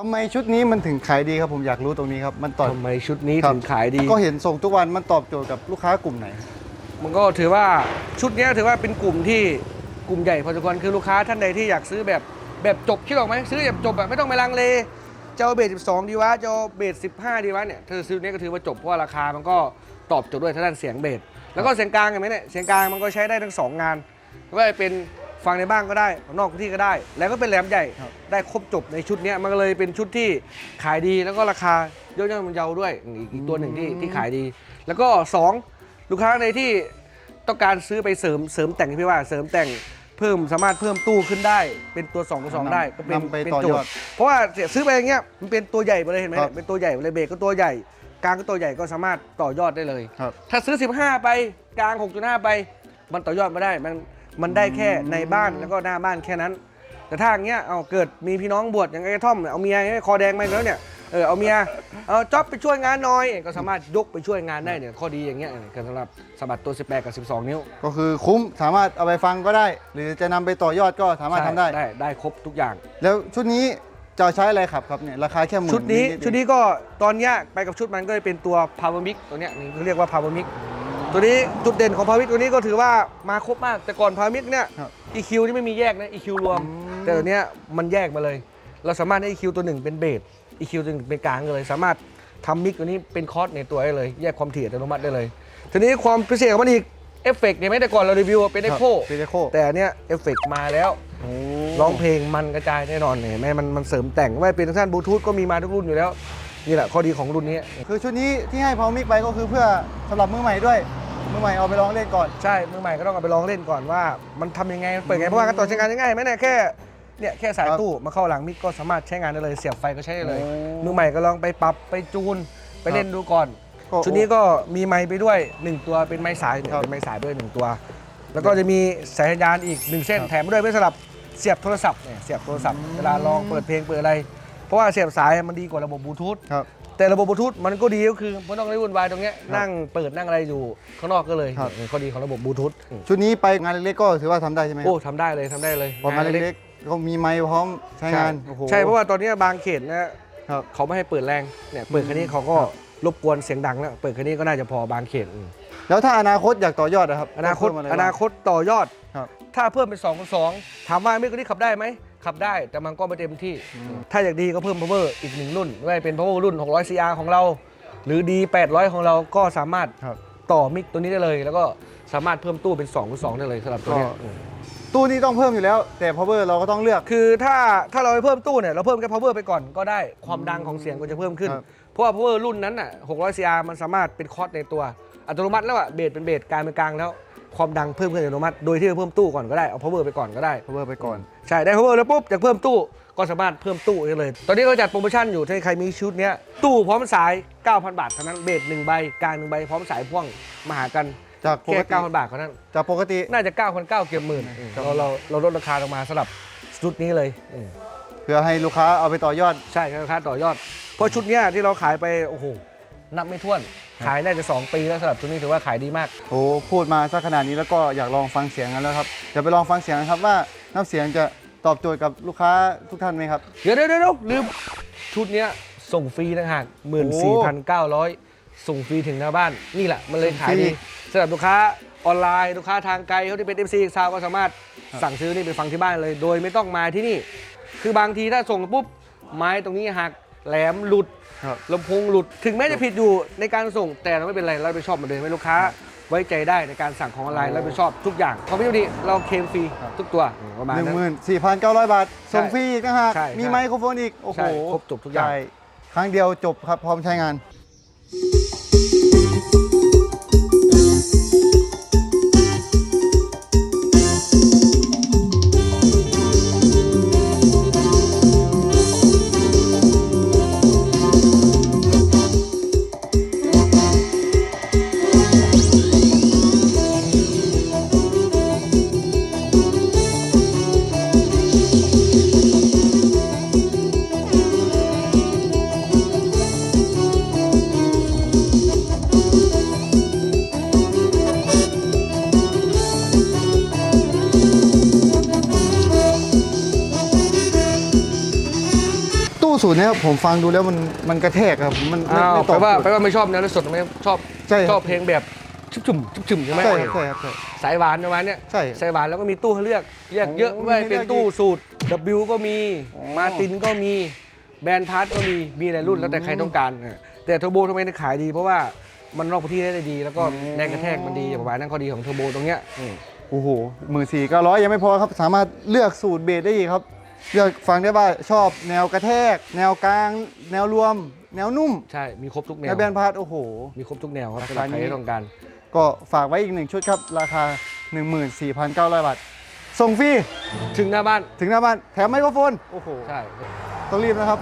ทำไมชุดนี้มันถึงขายดีครับผมอยากรู้ตรงนี้ครับมันตอบทำไมชุดนี้ครับถึงขายดี ก็เห็นส่งทุกวันมันตอบโจทย์กับลูกค้ากลุ่มไหน มันก็ถือว่าชุดเนี้ยถือว่าเป็นกลุ่มที่กลุ่มใหญ่พอสมควรคือลูกค้าท่านใดที่อยากซื้อแบบแบบจบคิดออกไหมซื้อแบบจบแบบไม่ต้องไปลังเลจะเอาเบส12 ดีวะจะเอาเบส15 ดีวะเนี่ยถ้าซื้อเนี้ยก็ถือว่าจบเพราะว่าราคามันก็ตอบโจทย์ด้วยทางด้านเสียงเบสแล้วก็เสียงกลางเห็นไหมเนี่ยเสียงกลางมันก็ใช้ได้ทั้งสองงานไม่ว่าจะเป็น ฟังในบ้านก็ได้นอกที่ก็ได้ แล้วก็เป็นแหลมใหญ่ครับได้ครบจบในชุดเนี้ยมันก็เลยเป็นชุดที่ขายดีแล้วก็ราคาย่อมๆมันเยาด้วยอีกอีกตัวหนึ่งที่ที่ขายดี แล้วก็สองลูกค้าในที่ต้องการซื้อไปเสริมเสริมแต่งที่พี่ว่าเสริมแต่งเพิ่มสามารถเพิ่มตู้ขึ้นได้ เป็นตัว2กับ2ได้ก็เป็นนำไปเป็นต่อโจยอทดย์เพราะว่าเสียซื้อไปอย่างเงี้ยมันเป็นตัวใหญ่ไปเลยเห็นไหมครับเป็นตัวใหญ่เลยเบรกก็ตัวใหญ่กลางก็ตัวใหญ่ก็สามารถต่อยอดได้เลยครับถ้าซื้อ 15 ไปกลาง 6.5 ไป มันต่อยอดไม่ได้ มัน มันได้แค่ในบ้านแล้วก็หน้าบ้านแค่นั้น แต่ถ้าอย่างเงี้ยเอาเกิดมีพี่น้องบวชอย่างไอ้ท่อมเนี่ยเอาเมียให้คอแดงไปแล้วเนี่ยเออเอาเมียเอาจ็อบไปช่วยงานหน่อยก็สามารถยกไปช่วยงานได้เนี่ยข้อดีอย่างเงี้ยก็สำหรับสะบัดตัว 18 กับ 12 นิ้ว ก็คือคุ้มสามารถเอาไปฟังก็ได้ หรือจะนำไปต่อยอดก็สามารถทำได้ได้ได้ครบทุกอย่าง แล้วชุดนี้จะใช้อะไรขับครับเนี่ยราคาแค่หมื่นชุดนี้ดๆชุดนี้ก็ตอนเนี้ยไปกับชุดมันก็จะเป็นตัว power mix ตัวเนี้ยนี่เขาเรียกว่า power mix ตัวนี้จุดเด่นของ power mix ตัวนี้ก็ถือว่ามาครบมาก แต่ก่อน power mix เนี่ย ครับ EQ นี่ไม่มีแยกนะ EQ รวม แต่ตัวเนี้ยมันแยกมาเลย เราสามารถให้ EQ ตัวหนึ่งเป็นเบส EQ ตัวหนึ่งเป็นกลางเลย สามารถทำมิกตัวนี้เป็นคอร์สในตัวได้เลย แยกความถี่อัตโนมัติได้เลย ทีนี้ความพิเศษของมันอีกเอฟเฟกต์เนี่ยไม่แต่ก่อนเรารีวิวเป็นคเอ็รับโคเป็น Echo แต่อันเนี้ยเอฟเฟกต์มาแล้วโอ้ร้องเพลงมันกระจายแน่นอนเห็นไหมมันมันเสริมแต่งไม่ว่าเป็นทางด้านบลูทูธก็มีมาทุกรุ่นอยู่แล้ว นี่แหละข้อดีของรุ่นนี้ คือชุดนี้ที่ให้พาวมิกไปก็คือเพื่อสำหรับมือใหม่ด้วย มือใหม่เอาไปลองเล่นก่อน ใช่ มือใหม่ก็ต้องเอาไปลองเล่นก่อนว่า มันทำยังไงมันเปิดไงเพราะว่าการต่อใช้งานง่ายๆไหมเนี่ยแค่เนี่ยแค่สายครับตู้มาเข้าหลังมิกก็สามารถใช้งานได้เลยเสียบไฟก็ใช้ได้เลยโอ้มือใหม่ก็ลองไปปรับไปจูนไปเล่นดูก่อน ก็ชุดนี้ก็มีไม้ไปด้วย 1 ตัวเป็นไม้สายเนี่ยครับเป็นไม้สายด้วย 1 ตัว แล้วก็จะมีสายสัญญาณอีก 1 เส้นครับแถมมาด้วยเพื่อสำหรับเสียบโทรศัพท์เนี่ยเสียบโทรศัพท์เวลาลองเปิดเพลงเปิดอะไร เพราะว่าเสียบสายมันดีกว่าระบบบลูทูธครับ แต่ระบบบลูทูธมันก็ดีก็คือไม่ต้องได้วุ่นวายตรงเนี้ยนั่งเปิดนั่งอะไรอยู่ข้างนอกก็เลยครับเนี่ยข้อดีของระบบบลูทูธชุดนี้ไปงานเล็กๆก็ถือว่าทำได้ใช่ไหมโอ้ทำได้เลยทำได้เลยพองานเล็กๆก็มีไมค์พร้อมใช้งานโอ้โหใช่เพราะว่าตอนเนี้ยบางเขตนะ ครับ เขาไม่ให้เปิดแรงเนี่ยเปิดแค่นี้เขาก็รบกวนเสียงดังแล้วเปิดแค่นี้ก็น่าจะพอบางเขตอืมแล้วถ้าอนาคตอยากต่อยอดนะครับอนาคต เพิ่มะไรอบ้งนาคตต่อยอดครับ ถ้าเพิ่มเป็น2กับ2ถามว่ามิกนี้ขับได้ไหมขับได้แต่มันก็ไม่เต็มที่ ถ้าอยากดีก็เพิ่ม power อีกหนึ่งรุ่นไม่ว่าจะเป็น power รุ่น 600 CR ของเรา หรือ D 800 ของเราก็สามารถครับ ต่อมิกตัวนี้ได้เลย แล้วก็สามารถเพิ่มตู้เป็น2กับ2ได้เลยสำหรับตัวเนี้ยก็อืมตู้นี้ต้องเพิ่มอยู่แล้ว แต่ power เราก็ต้องเลือก คือถ้าถ้าเราไปเพิ่มตู้เนี่ยเราเพิ่มแค่ power ไปก่อนก็ได้ความดังของเสียงก็จะเพิ่มขึ้น ครับ เพราะว่า power รุ่นนั้นน่ะ600 CR มันสามารถเป็นคอร์สในตัวอัตโนมัติแล้วอะเบสเป็นเบสกลางเป็นกลางแล้ว ความดังเพิ่มขึ้นอัตโนมัติ โดยที่เราเพิ่มตู้ก่อนก็ได้ เอา power ไปก่อนก็ได้ power ไปก่อน ใช่ ได้ power แล้วปุ๊บอยากเพิ่มตู้ก็สามารถเพิ่มตู้ได้เลย ตอนนี้เราจัดโปรโมชั่นอยู่ถ้าใครมีชุดเนี้ยตู้พร้อมสาย 9,000 บาทเท่านั้น เบสหนึ่งใบกลางหนึ่งใบพร้อมสายพ่วงมาหากันจากปแค่กติ9,000 บาทเท่านั้น จากปกติ น่าจะ 9,900เกือบหมื่นครับเราเราเราลดราคาลงมาสำหรับชุดนี้เลยอืมเพื่อให้ลูกค้าเอาไปต่อยอด ใช่ครับราคาต่อยอด เพราะชุดเนี้ยที่เราขายไปโอ้โหนับไม่ถ้วน ขายได้จะ 2 ปีแล้วสำหรับชุดนี้ถือว่าขายดีมาก โอ้พูดมาสักขนาดนี้แล้วก็อยากลองฟังเสียงกันแล้วครับเดี๋ยวไปลองฟังเสียงกันครับว่าน้ำเสียงจะตอบโจทย์กับลูกค้าทุกท่านไหมครับ เดี๋ยวเดี๋ยวเดี๋ยวลืมชุดเนี้ยส่งฟรีต่างหากหมื่นสี่พันเก้าร้อยส่งฟรีถึงหน้าบ้านนี่แหละมันเลยขายดีสำหรับลูกค้าออนไลน์ลูกค้าทางไกลเขาที่เป็น MC ซาวก็สามารถสั่งซื้อนี่ไปฟังที่บ้านเลย โดยไม่ต้องมาที่นี่ คือบางทีถ้าส่งปุ๊บไม้ตรงนี้หัก แหลมหลุดครับลำโพงหลุด ถึงแม้จะผิดอยู่ในการส่งแต่เราไม่เป็นไรเราไปชอบเหมือนเดิมให้ลูกค้า ไว้ใจได้ในการสั่งของออนไลน์เราไปชอบทุกอย่างของพี่ดีเราเคลมฟรีครับทุกตัวประมาณหนึ่งนั้นหมื่นสี่พันเก้าร้อยบาท ส่งฟรีอีกนะฮะ ใช่มีใช่ไมโครโฟนอีก โอ้โหใช่ครบจบทุกอย่างใช่ครั้งเดียวจบครับ พร้อมใช้งาน สูตรเนี้ยผมฟังดูแล้วมันมันกระแทกครับมันไม่อ้าวไม่ตแปลอบว่าโจทย์แปลว่าไม่ชอบแนวสดไม่ชอบใช่ครับ ชอบเพลงแบบชุบชุ่มชุบชุ่มใช่ไหมใช่ครับใช่ครับใช่ สายหวานประมาณเนี้ยใช่สายหวานแล้วก็มีตู้ให้เลือกเลือกเยอะโอ้ด้วยมีให้เป็นเลือกตู้อีกสูตร W ก็มีอ๋อ มาตินก็มีแบรนด์พาร์ทก็มีมีหลายรุ่นแล้วแต่ใครต้องการเออแต่เทอร์โบทำไมถึงขายดี เพราะว่ามันรองพื้นที่ได้ดี แล้วก็แรงกระแทกมันดีประมาณนั้นข้อดีของเทอร์โบตรงเนี้ยอืมโอ้โหหมื่นสี่เก้าร้อยยังไม่พอครับ สามารถเลือกสูตรเบสได้อีกครับ เลือกฟังได้ว่าชอบแนวกระแทก แนวกลาง แนวรวม แนวนุ่มใช่ มีครบทุกแนแนววแบนพาร์ทโอ้โห มีครบทุกแนวครับราสำหคารับใครนี้ ที่ต้องการ ก็ฝากไว้อีกหนึ่งชุดครับ ราคา 14,900 บาท ส่งฟรี ถึงหน้าบ้าน ถึงหน้าบ้าน แถมไมโครโฟน โอ้โห ใช่ ต้องรีบนะครับ